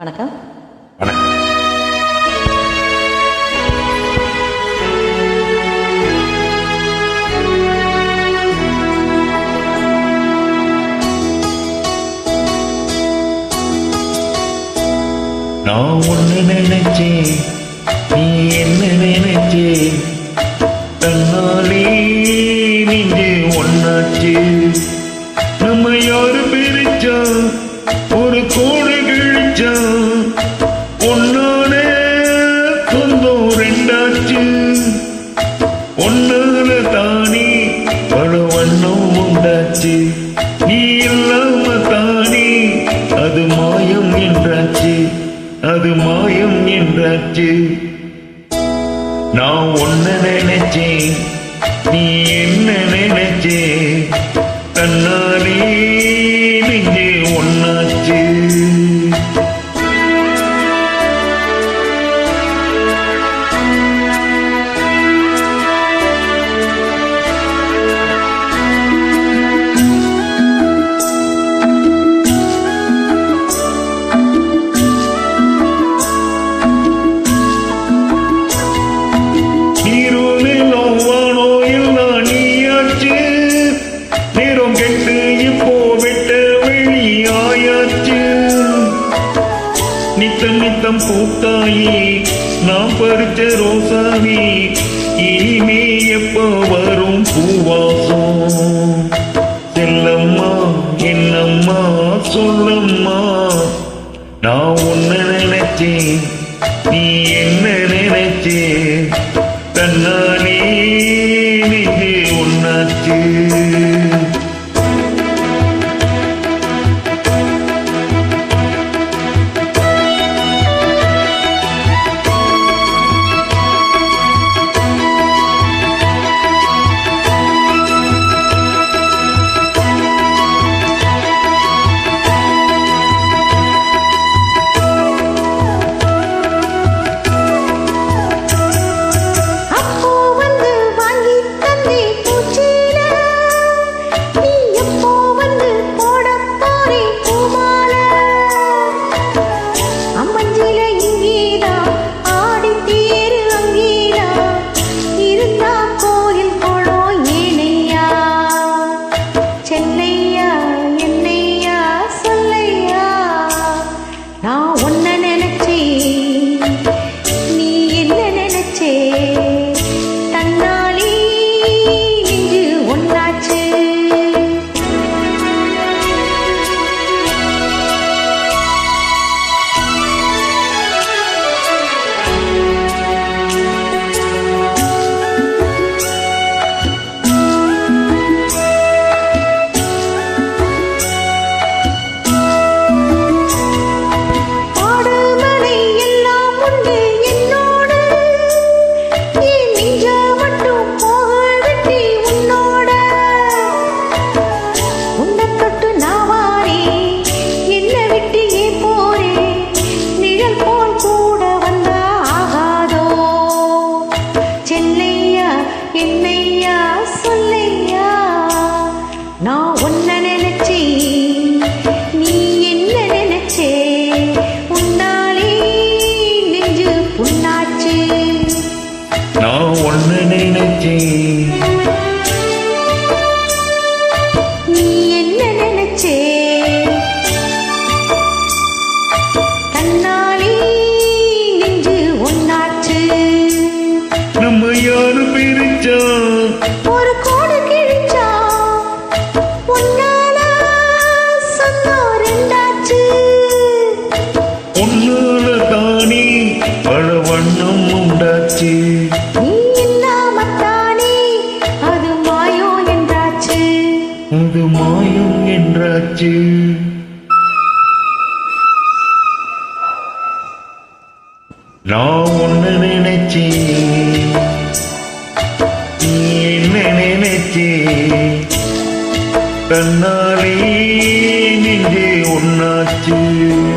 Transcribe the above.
வணக்கம். வணக்கம். நான் ஒன்று நினைச்சேன் நீ என்ன நினைச்சேன் அது மாயம் என்றாச்சு. நான் ஒன்ன நினைச்சேன் நீ என்ன நித்தம் நித்தம் பூத்தாயே நாம் பறிச்ச ரோசாவே இனிமே எப்போ வரும் பூவாகும்? செல்லம்மா என்னம்மா சொல்லம்மா நான் உன்ன நினைச்சேன் நீ என்ன நினைச்சே தன்னாலே நின்று உன்னாச்சே. கிழிச்சோம் ஒரு கோடு உன்னால அது மாயம் என்றாச்சு. அது மாயம் என்றாச்சு. நான் ஒன்று நினைச்சேன். കണ്ണാളീ നിന്റെ ഉണ്ണാച്ചേ.